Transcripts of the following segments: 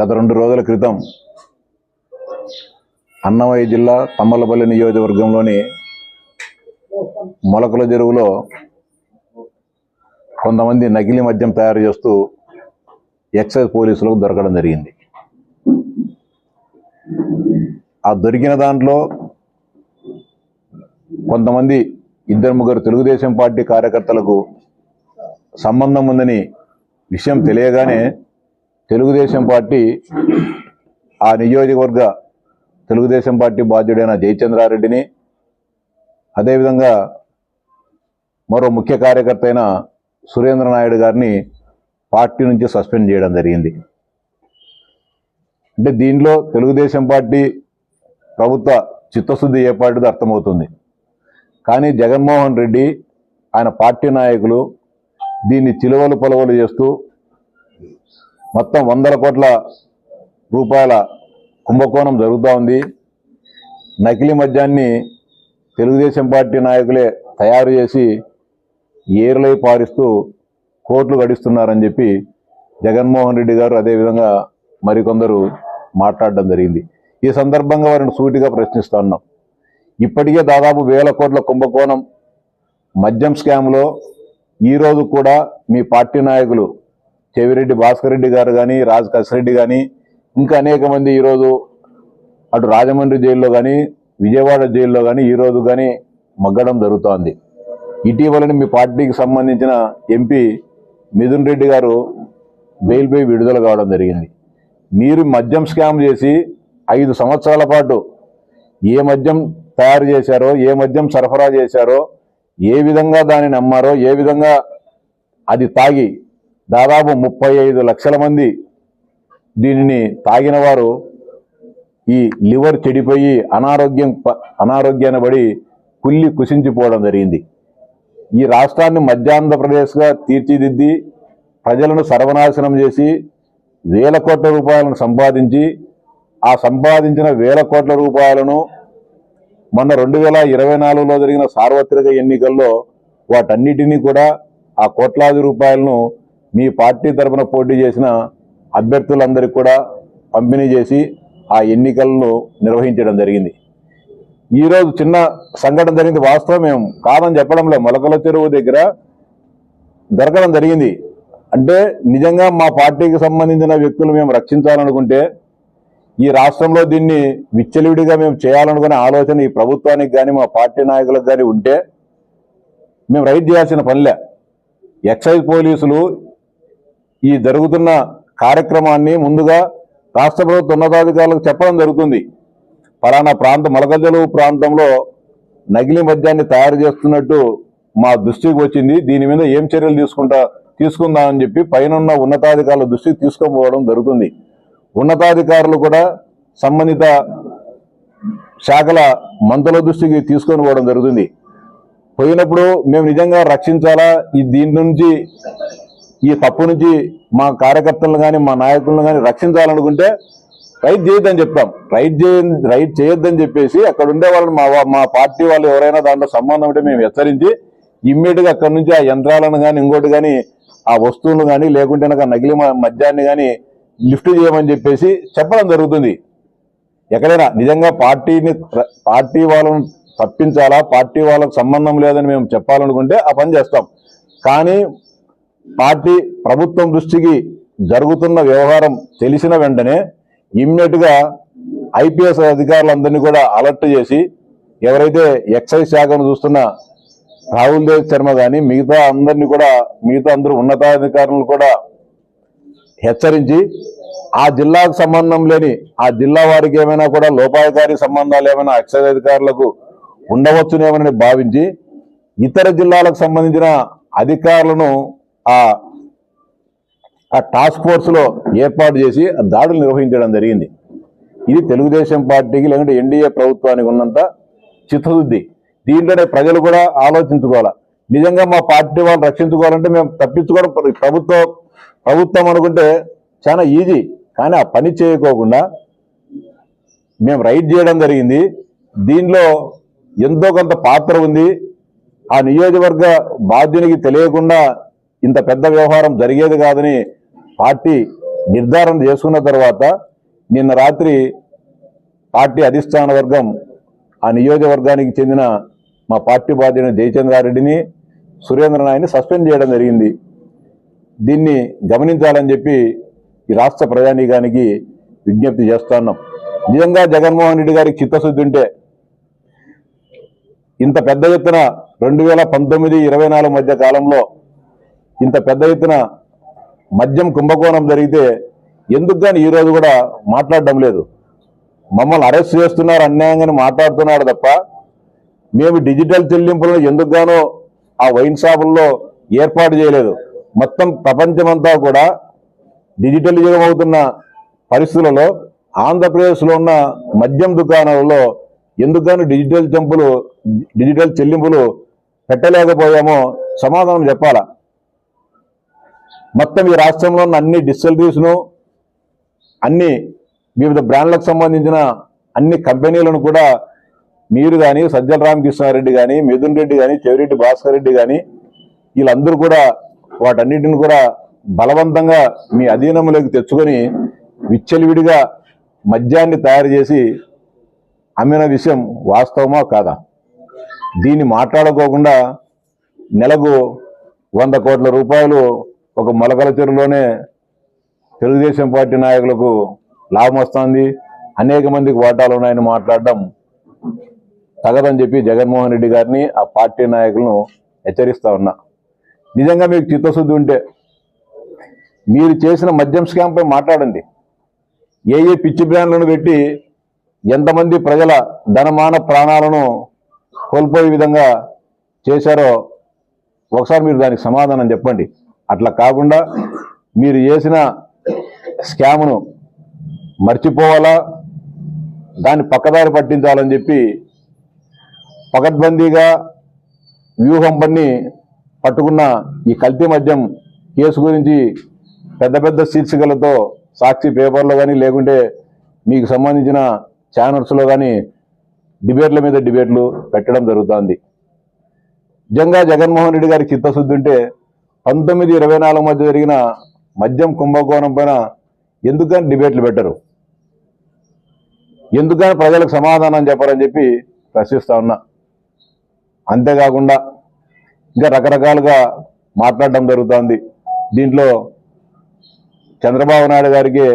గత రెండు రోజుల క్రితం అన్నమయ్య జిల్లా తమ్మలపల్లి నియోజకవర్గంలోని మొలకల చెరువులో కొంతమంది నకిలీ మద్యం తయారు చేస్తూ ఎక్సైజ్ పోలీసులకు దొరకడం జరిగింది. ఆ దొరికిన దాంట్లో కొంతమంది ఇద్దరు ముగ్గురు తెలుగుదేశం పార్టీ కార్యకర్తలకు సంబంధం ఉందని విషయం తెలియగానే తెలుగుదేశం పార్టీ ఆ నియోజకవర్గ తెలుగుదేశం పార్టీ బాధ్యుడైన జయచంద్రారెడ్డిని అదేవిధంగా మరో ముఖ్య కార్యకర్త అయిన సురేంద్ర నాయుడు గారిని పార్టీ నుంచి సస్పెండ్ చేయడం జరిగింది. అంటే దీనిలో తెలుగుదేశం పార్టీ ప్రభుత్వ చిత్తశుద్ధి ఏర్పాటుది అర్థమవుతుంది. కానీ జగన్మోహన్ రెడ్డి ఆయన పార్టీ నాయకులు దీన్ని చిలువలు పొలవలు చేస్తూ మొత్తం వందల కోట్ల రూపాయల కుంభకోణం జరుగుతూ ఉంది. నకిలీ మద్యాన్ని తెలుగుదేశం పార్టీ నాయకులే తయారు చేసి ఏరులై పారిస్తూ కోట్లు గడిస్తున్నారని చెప్పి జగన్మోహన్ రెడ్డి గారు అదేవిధంగా మరికొందరు మాట్లాడడం జరిగింది. ఈ సందర్భంగా వారిని సూటిగా ప్రశ్నిస్తున్నాం ఇప్పటికే దాదాపు వేల కోట్ల కుంభకోణం మద్యం స్కామ్లో ఈరోజు కూడా మీ పార్టీ నాయకులు చెవిరెడ్డి భాస్కర్ రెడ్డి గారు కానీ రాజ్ కసిరెడ్డి కానీ ఇంకా అనేక మంది ఈరోజు అటు రాజమండ్రి జైల్లో కానీ విజయవాడ జైల్లో కానీ ఈరోజు కానీ మగ్గడం జరుగుతోంది. ఇటీవలని మీ పార్టీకి సంబంధించిన ఎంపీ మిథున్ రెడ్డి గారు బెయిల్పై విడుదల కావడం జరిగింది. మీరు మద్యం స్కామ్ చేసి ఐదు సంవత్సరాల పాటు ఏ మద్యం తయారు చేశారో ఏ మద్యం సరఫరా చేశారో ఏ విధంగా దానిని అమ్మారో ఏ విధంగా అది తాగి దాదాపు ముప్పై ఐదు లక్షల మంది దీనిని తాగిన వారు ఈ లివర్ చెడిపోయి అనారోగ్యం ప- అనారోగ్యాన పడి కుల్లి కుసించిపోవడం జరిగింది. ఈ రాష్ట్రాన్ని మధ్యాంధ్రప్రదేశ్గా తీర్చిదిద్ది ప్రజలను సర్వనాశనం చేసి వేల కోట్ల రూపాయలను సంపాదించి ఆ సంపాదించిన వేల కోట్ల రూపాయలను మొన్న రెండు వేల ఇరవై నాలుగులో జరిగిన సార్వత్రిక ఎన్నికల్లో వాటన్నిటినీ కూడా ఆ కోట్లాది రూపాయలను మీ పార్టీ తరపున పోటీ చేసిన అభ్యర్థులందరికీ కూడా పంపిణీ చేసి ఆ ఎన్నికలను నిర్వహించడం జరిగింది. ఈరోజు చిన్న సంఘటన జరిగింది. వాస్తవం మేము కాదని చెప్పడంలే. మొలకల చెరువు దగ్గర దొరకడం జరిగింది. అంటే నిజంగా మా పార్టీకి సంబంధించిన వ్యక్తులు మేము రక్షించాలనుకుంటే ఈ రాష్ట్రంలో దీన్ని విచ్చలివిడిగా మేము చేయాలనుకునే ఆలోచన ఈ ప్రభుత్వానికి కానీ మా పార్టీ నాయకులకు కానీ ఉంటే మేము రైట్ చేయాల్సిన పనిలే. ఎక్సైజ్ పోలీసులు ఈ జరుగుతున్న కార్యక్రమాన్ని ముందుగా రాష్ట్ర ప్రభుత్వ ఉన్నతాధికారులకు చెప్పడం జరుగుతుంది. ఫలానా ప్రాంతం మొలకజలువు ప్రాంతంలో నకిలీ మద్యాన్ని తయారు చేస్తున్నట్టు మా దృష్టికి వచ్చింది. దీని మీద ఏం చర్యలు తీసుకుంటా తీసుకుందామని చెప్పి పైన ఉన్నతాధికారుల దృష్టికి తీసుకుపోవడం జరుగుతుంది. ఉన్నతాధికారులు కూడా సంబంధిత శాఖల మంత్రుల దృష్టికి తీసుకొని పోవడం జరుగుతుంది. పోయినప్పుడు మేము నిజంగా రక్షించాలా? ఈ దీని నుంచి ఈ తప్పు నుంచి మా కార్యకర్తలను కానీ మా నాయకులను కానీ రక్షించాలనుకుంటే రైట్ చేయొద్దని చెప్తాం. రైట్ చేయ రైట్ చేయొద్దని చెప్పేసి అక్కడ ఉండే వాళ్ళని మా మా పార్టీ వాళ్ళు ఎవరైనా దాంట్లో సంబంధం ఉంటే మేము హెచ్చరించి ఇమ్మీడియట్గా అక్కడ నుంచి ఆ యంత్రాలను కానీ ఇంకోటి కానీ ఆ వస్తువులను కానీ లేకుంటే నాకు నకిలీ మద్యాన్ని కానీ లిఫ్ట్ చేయమని చెప్పేసి చెప్పడం జరుగుతుంది. ఎక్కడైనా నిజంగా పార్టీని పార్టీ వాళ్ళను తప్పించాలా? పార్టీ వాళ్ళకు సంబంధం లేదని మేము చెప్పాలనుకుంటే ఆ పని చేస్తాం. కానీ పార్టీ ప్రభుత్వం దృష్టికి జరుగుతున్న వ్యవహారం తెలిసిన వెంటనే ఇమ్మీడియట్గా ఐపీఎస్ అధికారులందరినీ కూడా అలర్ట్ చేసి ఎవరైతే ఎక్సైజ్ శాఖను చూస్తున్న రాహుల్ దేవ్ శర్మ కానీ మిగతా అందరినీ కూడా మిగతా అందరూ ఉన్నతాధికారులను కూడా హెచ్చరించి ఆ జిల్లాకు సంబంధం లేని ఆ జిల్లా వారికి ఏమైనా కూడా లోపాయకారి సంబంధాలు ఏమైనా ఎక్సైజ్ అధికారులకు ఉండవచ్చునేమని భావించి ఇతర జిల్లాలకు సంబంధించిన అధికారులను ఆ టాస్క్ ఫోర్స్లో ఏర్పాటు చేసి ఆ దాడులు నిర్వహించడం జరిగింది. ఇది తెలుగుదేశం పార్టీకి లేకుంటే ఎన్డీఏ ప్రభుత్వానికి ఉన్నంత చిత్తశుద్ధి. దీంట్లోనే ప్రజలు కూడా ఆలోచించుకోవాలి. నిజంగా మా పార్టీ వాళ్ళు రక్షించుకోవాలంటే మేము తప్పించుకోవడం ప్రభుత్వ ప్రభుత్వం ప్రభుత్వం అనుకుంటే చాలా ఈజీ. కానీ ఆ పని చేయకోకుండా మేము రైడ్ చేయడం జరిగింది. దీనిలో ఎంతో కొంత పాత్ర ఉంది. ఆ నియోజకవర్గ బాధ్యునికి తెలియకుండా ఇంత పెద్ద వ్యవహారం జరిగేది కాదని పార్టీ నిర్ధారణ చేసుకున్న తర్వాత నిన్న రాత్రి పార్టీ అధిష్టాన వర్గం ఆ నియోజకవర్గానికి చెందిన మా పార్టీ బాధ్యుని జయచంద్రారెడ్డిని సురేంద్ర నాయని సస్పెండ్ చేయడం జరిగింది. దీన్ని గమనించాలని చెప్పి ఈ రాష్ట్ర ప్రజానీకానికి విజ్ఞప్తి చేస్తున్నాం నిజంగా జగన్మోహన్ రెడ్డి గారికి చిత్తశుద్ధి ఉంటే ఇంత పెద్ద ఎత్తున రెండు వేల పంతొమ్మిది ఇరవై నాలుగు మధ్య కాలంలో ఇంత పెద్ద ఎత్తున మద్యం కుంభకోణం జరిగితే ఎందుకు కానీ ఈరోజు కూడా మాట్లాడడం లేదు. మమ్మల్ని అరెస్ట్ చేస్తున్నారు అన్యాయంగానే మాట్లాడుతున్నాడు తప్ప మేము డిజిటల్ చెల్లింపులను ఎందుకుగానో ఆ వైన్ షాపుల్లో ఏర్పాటు చేయలేదు. మొత్తం ప్రపంచమంతా కూడా డిజిటల్ యుగం అవుతున్న పరిస్థితులలో ఆంధ్రప్రదేశ్లో ఉన్న మద్యం దుకాణాలలో ఎందుకని డిజిటల్ చెంపులు డిజిటల్ చెల్లింపులు పెట్టలేకపోయామో సమాధానం చెప్పాలా? మొత్తం ఈ రాష్ట్రంలో ఉన్న అన్ని డిస్టిలరీస్ను అన్ని వివిధ బ్రాండ్లకు సంబంధించిన అన్ని కంపెనీలను కూడా మీరు కానీ సజ్జల రామకృష్ణారెడ్డి కానీ మిథున్ రెడ్డి కానీ చెవిరెడ్డి భాస్కర్ రెడ్డి కానీ వీళ్ళందరూ కూడా వాటన్నిటిని కూడా బలవంతంగా మీ అధీనంలోకి తెచ్చుకొని విచ్చలివిడిగా మద్యాన్ని తయారు చేసి అమ్మిన విషయం వాస్తవమా కాదా? దీన్ని మాట్లాడుకోకుండా నెలకు వంద కోట్ల రూపాయలు ఒక మొలకల చెరువులోనే తెలుగుదేశం పార్టీ నాయకులకు లాభం వస్తుంది. అనేక మందికి వాటాలు ఉన్నాయని మాట్లాడడం తగదని చెప్పి జగన్మోహన్ రెడ్డి గారిని ఆ పార్టీ నాయకులను హెచ్చరిస్తా ఉన్నా. నిజంగా మీకు చిత్తశుద్ధి ఉంటే మీరు చేసిన మద్యం స్కామ్పై మాట్లాడండి. ఏ ఏ పిచ్చి బ్రాండ్లను పెట్టి ఎంతమంది ప్రజల ధనమాన ప్రాణాలను కోల్పోయే విధంగా చేశారో ఒకసారి మీరు దానికి సమాధానం చెప్పండి. అట్లా కాకుండా మీరు చేసిన స్కామ్ను మర్చిపోవాలా? దాన్ని పక్కదారి పట్టించాలని చెప్పి పకడ్బందీగా వ్యూహం పన్ని పట్టుకున్న ఈ కల్తీ మద్యం కేసు గురించి పెద్ద పెద్ద శీర్షికలతో సాక్షి పేపర్లో కానీ లేకుంటే మీకు సంబంధించిన ఛానల్స్లో కానీ డిబేట్ల మీద డిబేట్లు పెట్టడం జరుగుతుంది. నిజంగా జగన్మోహన్ రెడ్డి గారికి చిత్తశుద్ధి ఉంటే పంతొమ్మిది ఇరవై నాలుగు మధ్య జరిగిన మద్యం కుంభకోణం పైన ఎందుకని డిబేట్లు పెట్టరు? ఎందుకని ప్రజలకు సమాధానం చెప్పరని చెప్పి ప్రశ్నిస్తా ఉన్నా. అంతేకాకుండా ఇంకా రకరకాలుగా మాట్లాడడం జరుగుతోంది. దీంట్లో చంద్రబాబు నాయుడు గారికి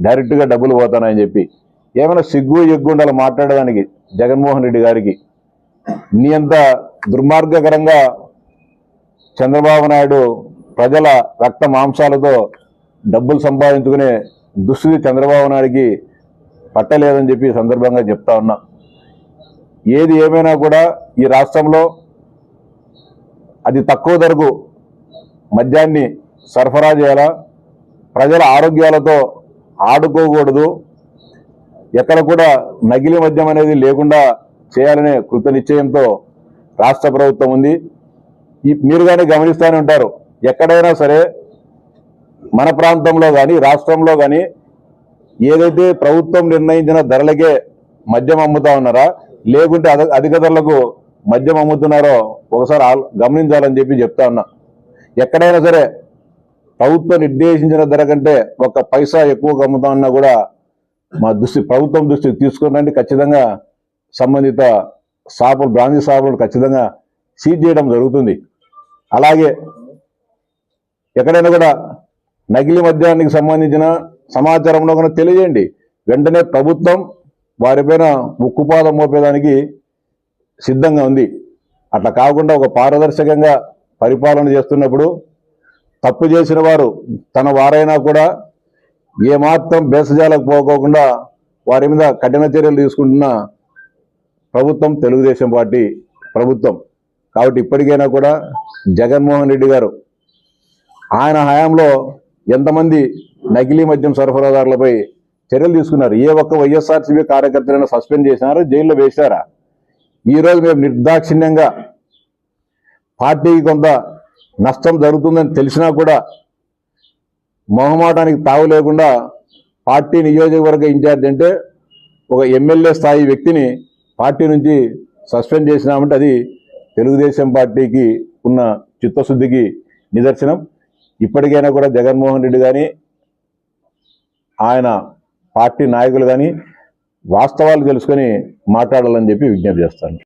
డైరెక్ట్గా డబ్బులు పోతానని చెప్పి. ఏమైనా సిగ్గు ఎగ్గుండాలి మాట్లాడడానికి జగన్మోహన్ రెడ్డి గారికి. నీ అంత దుర్మార్గకరంగా చంద్రబాబు నాయుడు ప్రజల రక్త మాంసాలతో డబ్బులు సంపాదించుకునే దుస్థితి చంద్రబాబు నాయుడికి పట్టలేదని చెప్పి సందర్భంగా చెప్తా ఉన్నా. ఏది ఏమైనా కూడా ఈ రాష్ట్రంలో అతి తక్కువ ధరకు మద్యాన్ని సరఫరా చేయాలా? ప్రజల ఆరోగ్యాలతో ఆడుకోకూడదు. ఎక్కడ కూడా నకిలీ మద్యం అనేది లేకుండా చేయాలనే కృత నిశ్చయంతో రాష్ట్ర ప్రభుత్వం ఉంది. ఈ మీరు కానీ గమనిస్తూనే ఉంటారు. ఎక్కడైనా సరే మన ప్రాంతంలో కానీ రాష్ట్రంలో కానీ ఏదైతే ప్రభుత్వం నిర్ణయించిన ధరలకే మద్యం అమ్ముతా ఉన్నారా లేకుంటే అధిక ధరలకు మద్యం అమ్ముతున్నారో ఒకసారి గమనించాలని చెప్పి చెప్తా ఉన్నా. ఎక్కడైనా సరే ప్రభుత్వం నిర్దేశించిన ధర కంటే ఒక పైసా ఎక్కువగా అమ్ముతా ఉన్నా కూడా మా దృష్టి ప్రభుత్వం దృష్టికి తీసుకురండి ఖచ్చితంగా సంబంధిత షాపులు బ్రాంచ్ షాపులను ఖచ్చితంగా సీజ్ చేయడం జరుగుతుంది. అలాగే ఎక్కడైనా కూడా నకిలీ మద్యానికి సంబంధించిన సమాచారంలో కూడా తెలియజేయండి. వెంటనే ప్రభుత్వం వారిపైన ఉక్కుపాదం మోపేదానికి సిద్ధంగా ఉంది. అట్లా కాకుండా ఒక పారదర్శకంగా పరిపాలన చేస్తున్నప్పుడు తప్పు చేసిన వారు తన వారైనా కూడా ఏమాత్రం బేసజాలకు పోకోకుండా వారి మీద కఠిన చర్యలు తీసుకుంటున్న ప్రభుత్వం తెలుగుదేశం పార్టీ ప్రభుత్వం. కాబట్టి ఇప్పటికైనా కూడా జగన్మోహన్ రెడ్డి గారు ఆయన హయాంలో ఎంతమంది నకిలీ మద్యం సరఫరాదారులపై చర్యలు తీసుకున్నారు? ఏ ఒక్క వైఎస్ఆర్సీపీ కార్యకర్తలను సస్పెండ్ చేసినారో? జైల్లో వేశారా? ఈరోజు మేము నిర్దాక్షిణ్యంగా పార్టీకి కొంత నష్టం జరుగుతుందని తెలిసినా కూడా మొహమాటానికి తావు లేకుండా పార్టీ నియోజకవర్గ ఇన్ఛార్జ్ అంటే ఒక ఎమ్మెల్యే స్థాయి వ్యక్తిని పార్టీ నుంచి సస్పెండ్ చేసినామంటే అది తెలుగుదేశం పార్టీకి ఉన్న చిత్తశుద్ధికి నిదర్శనం. ఇప్పటికైనా కూడా జగన్మోహన్ రెడ్డి కానీ ఆయన పార్టీ నాయకులు కానీ వాస్తవాలు తెలుసుకొని మాట్లాడాలని చెప్పి విజ్ఞప్తి చేస్తాను.